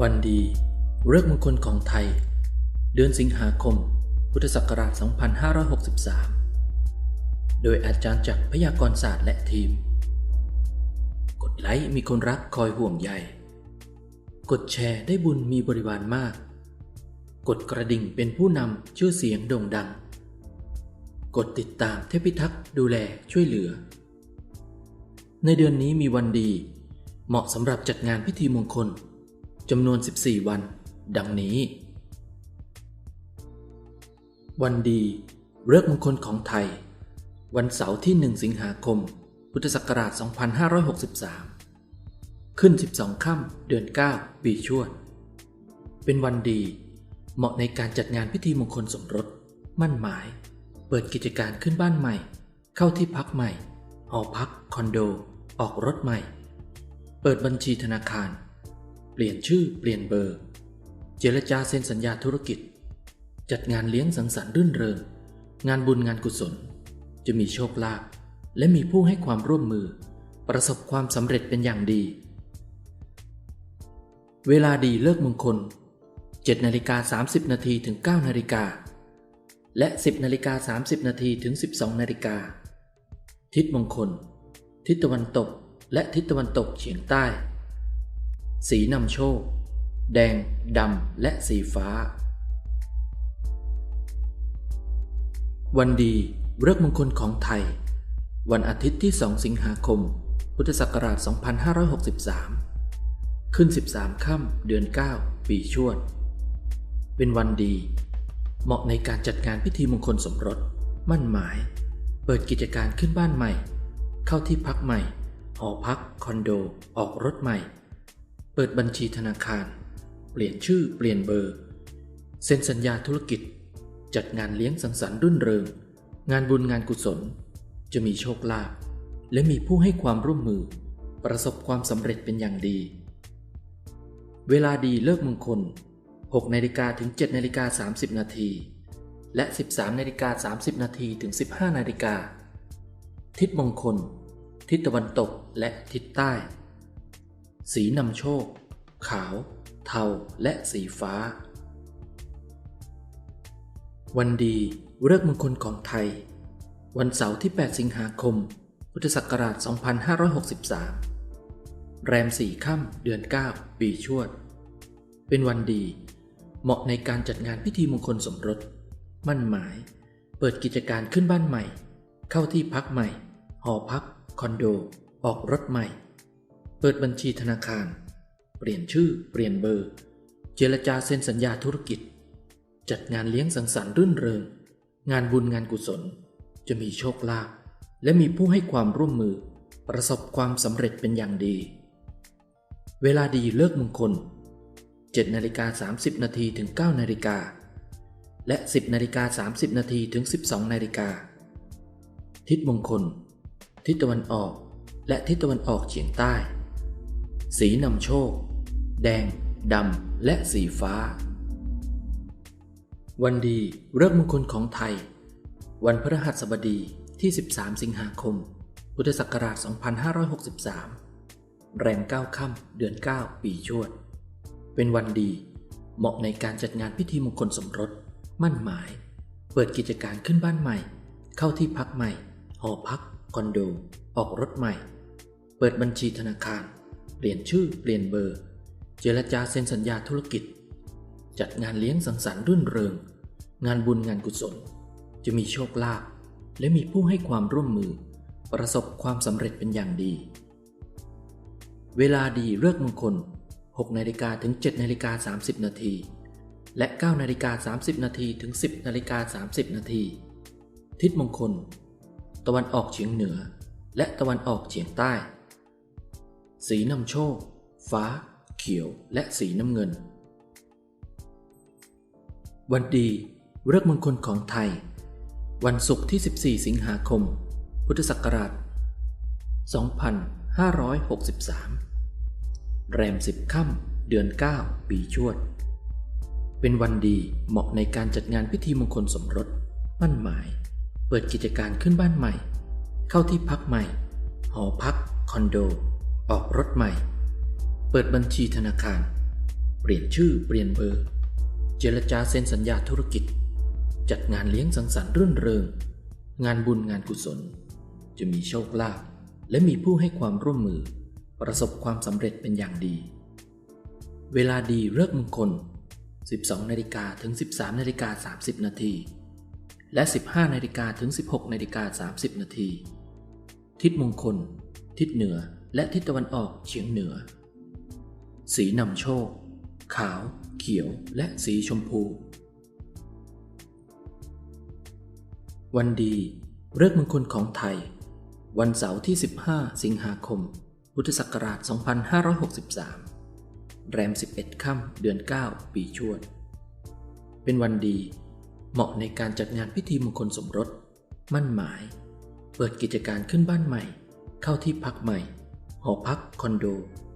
วันดีเลิกษ์มงคลของไทย เดือนสิงหาคม พุทธศักราช 2563 โดยอาจารย์จากพยากรศาสตร์และทีม กดไลค์มีคนรักคอยห่วงใย กดแชร์ได้บุญมีบริวารมาก กดกระดิ่งเป็นผู้นำชื่อเสียงโด่งดัง กดติดตามเทพิทักษ์ดูแลช่วยเหลือ ในเดือนนี้มีวันดี เหมาะสำหรับจัดงานพิธีมงคล จำนวน 14 วัน ดังนี้ วันดีเลิกมงคลของไทย วันเสาร์ที่ 1 สิงหาคม พุทธศักราช 2563 ขึ้น 12 ค่ำเดือน 9 ปีชวด เป็นวันดี เหมาะในการจัดงานพิธีมงคลสมรส มั่นหมาย เปิดกิจการขึ้นบ้านใหม่ เข้าที่พักใหม่ หอพัก คอนโด ออกรถใหม่ เปิดบัญชีธนาคาร เปลี่ยนชื่อเปลี่ยนเบอร์ เจรจาเซ็นสัญญาธุรกิจ จัดงานเลี้ยงสังสรรค์รื่นเริง งานบุญงานกุศล จะมีโชคลาภและมีผู้ให้ความร่วมมือ ประสบความสำเร็จเป็นอย่างดี เวลาดีเลิกมงคล7นาฬิกา30นาทีถึง9นาฬิกาและ 10นาฬิกา30นาทีถึง 12นาฬิกาทิศมงคล ทิศตะวันตกและทิศตะวันตกเฉียงใต้ สีนำโชค แดง ดำ และสีฟ้า วันดีเลิกมงคลของไทย วันอาทิตย์ที่ 2 สิงหาคม พุทธศักราช 2563 ขึ้น 13 ค่ำเดือน 9 ปีชวด เป็นวันดี เหมาะในการจัดงานพิธีมงคลสมรส มั่นหมาย เปิดกิจการขึ้นบ้านใหม่ เข้าที่พักใหม่ หอพัก คอนโด ออกรถใหม่ เปิดบัญชีธนาคาร เปลี่ยนชื่อเปลี่ยนเบอร์ เซ็นสัญญาธุรกิจ จัดงานเลี้ยงสังสรรค์รื่นเริง งานบุญงานกุศล จะมีโชคลาภและมีผู้ให้ความร่วมมือ ประสบความสำเร็จเป็นอย่างดี เวลาดีเลิกมงคล 6นาฬิกาถึง7นาฬิกา30 นาที และ 13นาฬิกา30 นาทีถึง 15นาฬิกาทิศมงคล ทิศตะวันตกและทิศใต้ สีนำโชค ขาว เทา และสีฟ้า วันดีเลิกมงคลของไทย วันเสาร์ที่ 8 สิงหาคม พุทธศักราช 2563 แรมสี่ค่ำเดือน 9 ปีชวด เป็นวันดี เหมาะในการจัดงานพิธีมงคลสมรส มั่นหมาย เปิดกิจการขึ้นบ้านใหม่ เข้าที่พักใหม่ หอพัก คอนโด ออกรถใหม่ เปิดบัญชีธนาคาร เปลี่ยนชื่อ เปลี่ยนเบอร์ เจรจาเซ็นสัญญาธุรกิจ จัดงานเลี้ยงสังสรรค์รื่นเริง งานบุญงานกุศล จะมีโชคลาภและมีผู้ให้ความร่วมมือ ประสบความสำเร็จเป็นอย่างดี เวลาดีเลิกมงคล 7นาฬิกา30นาทีถึง9นาฬิกาและ 10นาฬิกา30นาทีถึง 12นาฬิกาทิศมงคล ทิศตะวันออก และทิศตะวันออกเฉียงใต้ สีนำโชค แดง ดำ และสีฟ้า วันดีเลิกษ์มงคลของไทย วันพฤหัสบดีที่ 13 สิงหาคม พุทธศักราช 2563 แรม9ค่ำเดือน 9 ปีชวด เป็นวันดี เหมาะในการจัดงานพิธีมงคลสมรส มั่นหมาย เปิดกิจการขึ้นบ้านใหม่ เข้าที่พักใหม่ หอพัก คอนโด ออกรถใหม่ เปิดบัญชีธนาคาร เปลี่ยนชื่อเปลี่ยนเบอร์ เจรจาเซ็นสัญญาธุรกิจ จัดงานเลี้ยงสังสรรค์รื่นเริง งานบุญงานกุศล จะมีโชคลาภและมีผู้ให้ความร่วมมือ ประสบความสำเร็จเป็นอย่างดี เวลาดีเลิกมงคล 6นาฬิกาถึง7นาฬิกา30 นาที และ 9นาฬิกา30 นาทีถึง 10นาฬิกา30 นาที ทิศมงคล ตะวันออกเฉียงเหนือ และตะวันออกเฉียงใต้ สีนำโชค ฟ้า เขียว และสีน้ำเงิน วันดีเลิกษ์มงคลของไทย วันศุกร์ที่ 14 สิงหาคม พุทธศักราช 2563 แรม 10 ค่ำเดือน 9 ปีชวด เป็นวันดีเหมาะในการจัดงานพิธีมงคลสมรสมั่นหมาย เปิดกิจการขึ้นบ้านใหม่ เข้าที่พักใหม่ หอพัก คอนโด ออกรถใหม่ เปิดบัญชีธนาคาร เปลี่ยนชื่อเปลี่ยนเบอร์ เจรจาเซ็นสัญญาธุรกิจ จัดงานเลี้ยงสังสรรค์รื่นเริง งานบุญงานกุศล จะมีโชคลาภและมีผู้ให้ความร่วมมือ ประสบความสำเร็จเป็นอย่างดี เวลาดีเลิกมงคล 12นาฬิกาถึง 13นาฬิกา30นาทีและ 15นาฬิกาถึง 16นาฬิกา30นาทีทิศมงคล ทิศเหนือ และทิศตะวันออกเฉียงเหนือ สีนำโชค ขาว เขียว และสีชมพู วันดีเลิกมงคลของไทย วันเสาร์ที่ 15 สิงหาคม พุทธศักราช 2563 แรม 11 ค่ำเดือน 9 ปีชวด เป็นวันดี เหมาะในการจัดงานพิธีมงคลสมรส มั่นหมาย เปิดกิจการขึ้นบ้านใหม่ เข้าที่พักใหม่ หอพักคอนโด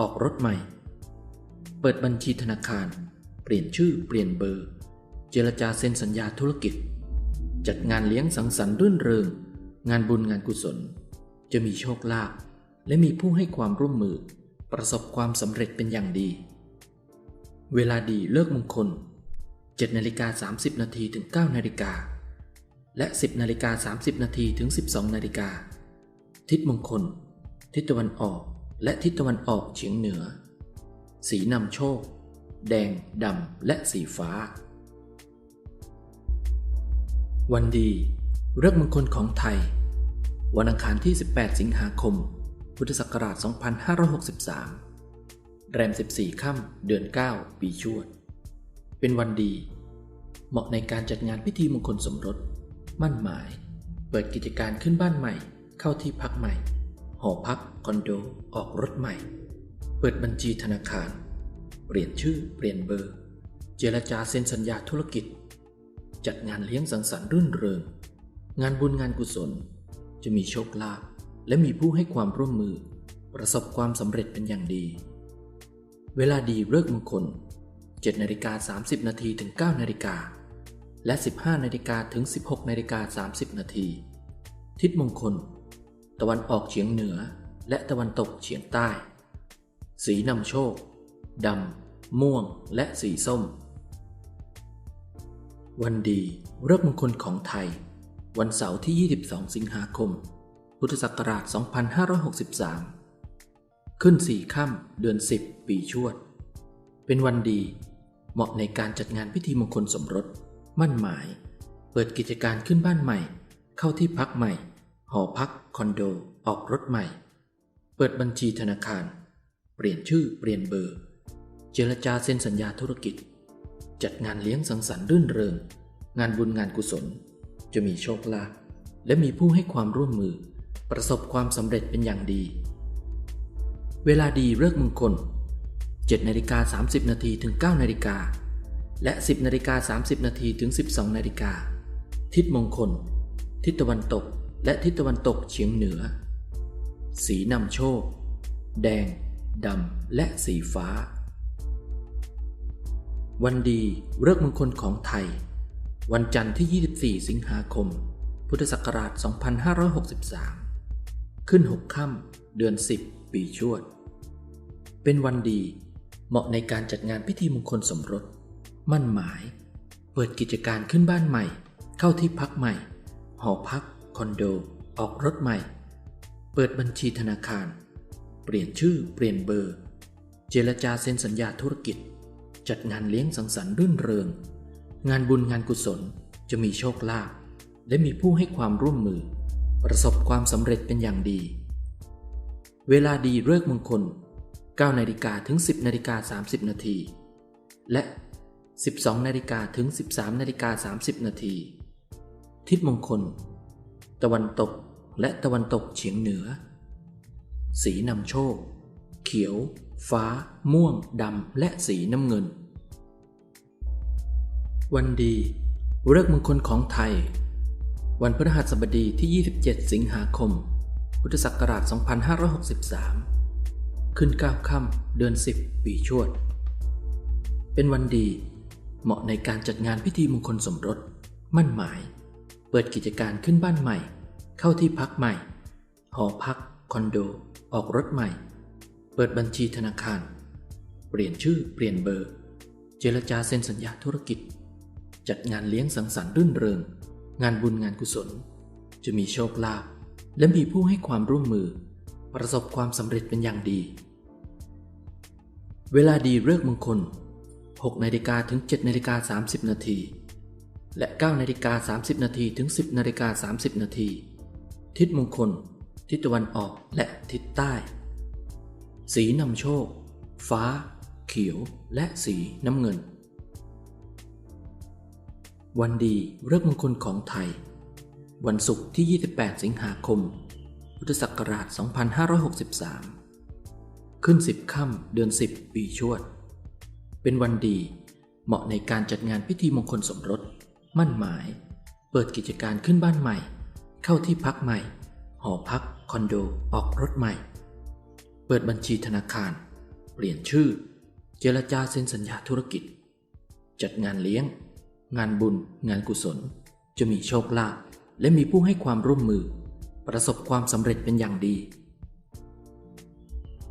ออกรถใหม่ เปิดบัญชีธนาคาร เปลี่ยนชื่อเปลี่ยนเบอร์ เจรจาเซ็นสัญญาธุรกิจ จัดงานเลี้ยงสังสรรค์รื่นเริง งานบุญงานกุศล จะมีโชคลาภและมีผู้ให้ความร่วมมือ ประสบความสำเร็จเป็นอย่างดี เวลาดีเลิกมงคล7นาฬิกา30นาทีถึง9นาฬิกาและ 10นาฬิกา30นาทีถึง 12นาฬิกาทิศมงคล ทิศตะวันออก และทิศตะวันออกเฉียงเหนือ สีนำโชค แดง ดำ และสีฟ้า วันดี เรื่องมงคลของไทย วันอังคารที่ 18 สิงหาคม พุทธศักราช 2563 แรม 14 ค่ำเดือน 9 ปีชวด เป็นวันดี เหมาะในการจัดงานพิธีมงคลสมรส มั่นหมาย เปิดกิจการขึ้นบ้านใหม่ เข้าที่พักใหม่ หอพักคอนโด ออกรถใหม่ เปิดบัญชีธนาคาร เปลี่ยนชื่อเปลี่ยนเบอร์ เจรจาเซ็นสัญญาธุรกิจ จัดงานเลี้ยงสังสรรค์รื่นเริง งานบุญงานกุศล จะมีโชคลาภและมีผู้ให้ความร่วมมือ ประสบความสำเร็จเป็นอย่างดี เวลาดีเลิกมงคล7นาฬิกา30นาทีถึง9นาฬิกาและ 15นาฬิกาถึง 16นาฬิกา30นาทีทิศมงคล ตะวันออกเฉียงเหนือ และตะวันตกเฉียงใต้ สีนำโชค ดำ ม่วง และสีส้ม วันดีเลิกมงคลของไทย วันเสาร์ที่ 22 สิงหาคม พุทธศักราช 2563 ขึ้นสี่ค่ำเดือน 10 ปีชวด เป็นวันดี เหมาะในการจัดงานพิธีมงคลสมรส มั่นหมาย เปิดกิจการขึ้นบ้านใหม่ เข้าที่พักใหม่ หอพัก คอนโด ออกรถใหม่ เปิดบัญชีธนาคาร เปลี่ยนชื่อเปลี่ยนเบอร์ เจรจาเซ็นสัญญาธุรกิจ จัดงานเลี้ยงสังสรรค์รื่นเริง งานบุญงานกุศล จะมีโชคลาภและมีผู้ให้ความร่วมมือ ประสบความสำเร็จเป็นอย่างดี เวลาดีเลิกมงคล7นาฬิกา30นาทีถึง9นาฬิกาและ 10นาฬิกา30นาทีถึง 12นาฬิกาทิศมงคล ทิศตะวันตก และทิศตะวันตกเฉียงเหนือ สีนำโชค แดง ดำ และสีฟ้า วันดีเลิกมงคลของไทย วันจันทร์ที่ 24 สิงหาคม พุทธศักราช 2563 ขึ้น 6 ค่ำเดือน 10 ปีชวด เป็นวันดีเหมาะในการจัดงานพิธีมงคลสมรส มั่นหมาย เปิดกิจการขึ้นบ้านใหม่ เข้าที่พักใหม่ หอพัก คอนโด ออกรถใหม่ เปิดบัญชีธนาคาร เปลี่ยนชื่อเปลี่ยนเบอร์ เจรจาเซ็นสัญญาธุรกิจ จัดงานเลี้ยงสังสรรค์รื่นเริง งานบุญงานกุศลจะมีโชคลาภและมีผู้ให้ความร่วมมือ ประสบความสำเร็จเป็นอย่างดี เวลาดีเลิกมงคล9นาฬิกาถึง 10นาฬิกา30 นาที และ 12นาฬิกาถึง 13นาฬิกา30 นาที ทิศมงคล ตะวันตกและตะวันตกเฉียงเหนือ สีนำโชค เขียว ฟ้า ม่วงดำและสีน้ำเงิน วันดีเลิกมงคลของไทย วันพฤหัสบดีที่ 27 สิงหาคม พุทธศักราช 2563 ขึ้น 9 ค่ำเดือน 10 ปีชวด เป็นวันดีเหมาะในการจัดงานพิธีมงคลสมรส มั่นหมาย เปิดกิจการขึ้นบ้านใหม่ เข้าที่พักใหม่ หอพัก คอนโด ออกรถใหม่ เปิดบัญชีธนาคาร เปลี่ยนชื่อเปลี่ยนเบอร์ เจรจาเซ็นสัญญาธุรกิจ จัดงานเลี้ยงสังสรรค์รื่นเริง งานบุญงานกุศล จะมีโชคลาภและมีผู้ให้ความร่วมมือ ประสบความสำเร็จเป็นอย่างดี เวลาดีเลิกมงคล6นาฬิกาถึง7นาฬิกา30นาที และ 9 นาฬิกา 30 นาทีถึง 10 นาฬิกา 30 นาที ทิศมงคล ทิศตะวันออกและทิศใต้ สีนำโชค ฟ้า เขียว และสีน้ำเงิน วันดีเลิกมงคลของไทย วันศุกร์ที่ 28 สิงหาคม พุทธศักราช 2563 ขึ้น 10 ค่ำเดือน 10 ปีชวด เป็นวันดีเหมาะในการจัดงานพิธีมงคลสมรส มั่นหมาย เปิดกิจการขึ้นบ้านใหม่ เข้าที่พักใหม่ หอพัก คอนโด ออกรถใหม่ เปิดบัญชีธนาคาร เปลี่ยนชื่อ เจรจาเซ็นสัญญาธุรกิจ จัดงานเลี้ยง งานบุญ งานกุศล จะมีโชคลาภและมีผู้ให้ความร่วมมือ ประสบความสำเร็จเป็นอย่างดี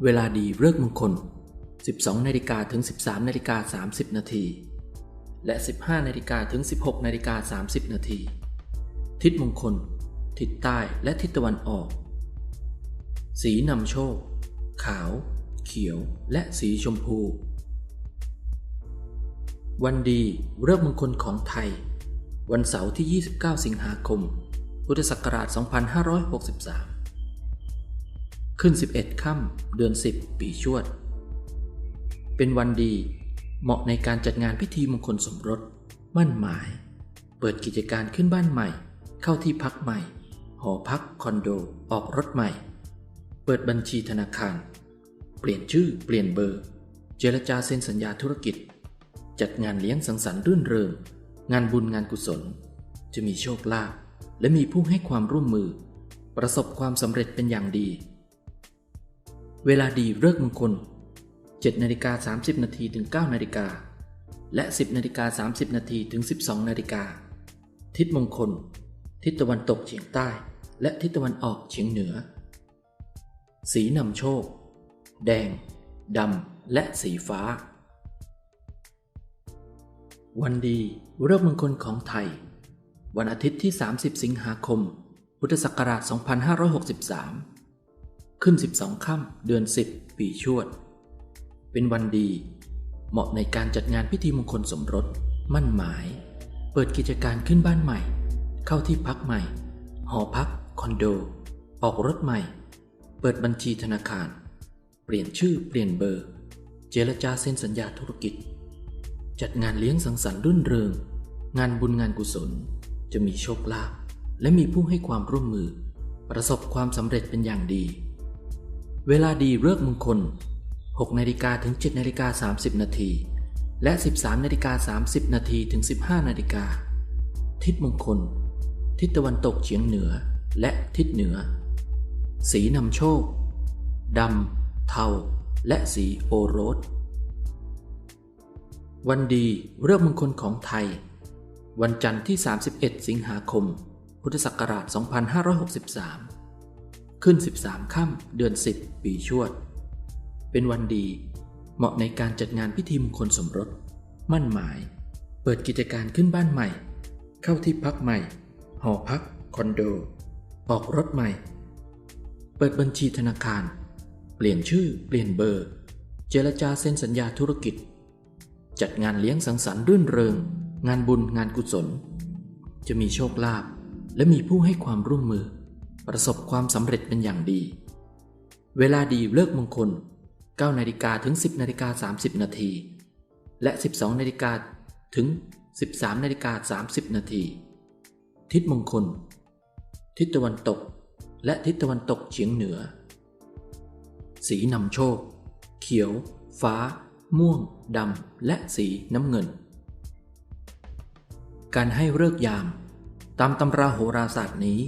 เวลาดีเลิกมงคล 12นาฬิกาถึง 13นาฬิกา30นาที และ 15นาฬิกาถึง 16นาฬิกา30 นาที ทิศมงคล ทิศใต้และทิศตะวันออก สีนำโชค ขาว เขียว และสีชมพู วันดีเริ่มมงคลของไทย วันเสาร์ที่ 29 สิงหาคม พุทธศักราช 2563 ขึ้น 11 ค่ำเดือน 10 ปีชวด เป็นวันดี เหมาะในการจัดงานพิธีมงคลสมรส มั่นหมาย เปิดกิจการขึ้นบ้านใหม่ เข้าที่พักใหม่ หอพักคอนโด ออกรถใหม่ เปิดบัญชีธนาคาร เปลี่ยนชื่อ เปลี่ยนเบอร์ เจรจาเซ็นสัญญาธุรกิจ จัดงานเลี้ยงสังสรรค์รื่นเริง งานบุญงานกุศล จะมีโชคลาภและมีผู้ให้ความร่วมมือ ประสบความสำเร็จเป็นอย่างดี เวลาดีเลิกมงคล 7นาฬิกา30นาทีถึง9นาฬิกาและ 10นาฬิกา30นาทีถึง 12นาฬิกาทิศมงคล ทิศตะวันตกเฉียงใต้ และทิศตะวันออกเฉียงเหนือ สีนำโชค แดง ดำ และสีฟ้า วันดีเริ่มมงคลของไทย วันอาทิตย์ที่ 30 สิงหาคม พุทธศักราช 2563 ขึ้น 12 ค่ำเดือน 10 ปีชวด เป็นวันดี เหมาะในการจัดงานพิธีมงคลสมรส มั่นหมาย เปิดกิจการขึ้นบ้านใหม่ เข้าที่พักใหม่ หอพัก คอนโด ออกรถใหม่ เปิดบัญชีธนาคาร เปลี่ยนชื่อเปลี่ยนเบอร์ เจรจาเซ็นสัญญาธุรกิจ จัดงานเลี้ยงสังสรรค์รื่นเริง งานบุญงานกุศล จะมีโชคลาภและมีผู้ให้ความร่วมมือ ประสบความสำเร็จเป็นอย่างดี เวลาดีเลิกมงคล 6นาฬิกาถึง7นาฬิกา30 นาที และ 13นาฬิกา30 นาทีถึง 15นาฬิกา ทิศมงคล ทิศตะวันตกเฉียงเหนือ และทิศเหนือ สีนำโชค ดำ เทา และสีโอโรส วันดีเริ่มมงคลของไทย วันจันทร์ที่ 31 สิงหาคม พุทธศักราช 2563 ขึ้น 13 ค่ำเดือน 10 ปีชวด เป็นวันดี เหมาะในการจัดงานพิธีมงคลสมรส มั่นหมาย เปิดกิจการขึ้นบ้านใหม่ เข้าที่พักใหม่ หอพัก คอนโด ออกรถใหม่ เปิดบัญชีธนาคาร เปลี่ยนชื่อ เปลี่ยนเบอร์ เจรจาเซ็นสัญญาธุรกิจ จัดงานเลี้ยงสังสรรค์รื่นเริง งานบุญงานกุศล จะมีโชคลาภและมีผู้ให้ความร่วมมือ ประสบความสำเร็จเป็นอย่างดี เวลาดีเลิกมงคล 9นาฬิกาถึง 10นาฬิกา30 นาที และ 12นาฬิกาถึง 13นาฬิกา30 นาที ทิศมงคล ทิศตะวันตก และทิศตะวันตกเฉียงเหนือ สีนำโชค เขียว ฟ้า ม่วงดำและสีน้ำเงิน การให้เลิกยาม ตามตำราโหราศาสตร์นี้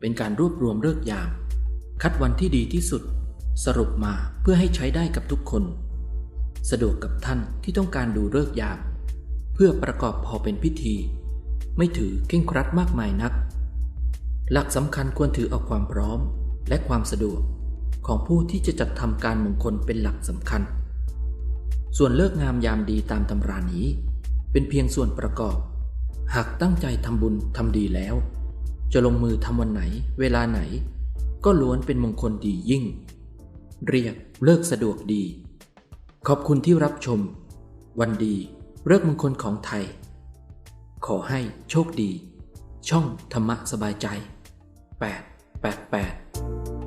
เป็นการรวบรวมเลิกยาม คัดวันที่ดีที่สุด สรุปมาเพื่อให้ใช้ได้กับทุกคน สะดวกกับท่านที่ต้องการดูเลิกยาม เพื่อประกอบพอเป็นพิธี ไม่ถือเคร่งครัดมากมายนัก หลักสำคัญควรถือเอาความพร้อมและความสะดวกของผู้ที่จะจัดทำการมงคลเป็นหลักสำคัญ ส่วนเลิกงามยามดีตามตำรานี้ เป็นเพียงส่วนประกอบ หากตั้งใจทำบุญทำดีแล้ว จะลงมือทำวันไหน เวลาไหน ก็ล้วนเป็นมงคลดียิ่ง เรียกเลิกสะดวกดี ขอบคุณที่รับชม วันดีเลิกมงคลของไทย ขอให้โชคดี ช่องธรรมะสบายใจ 888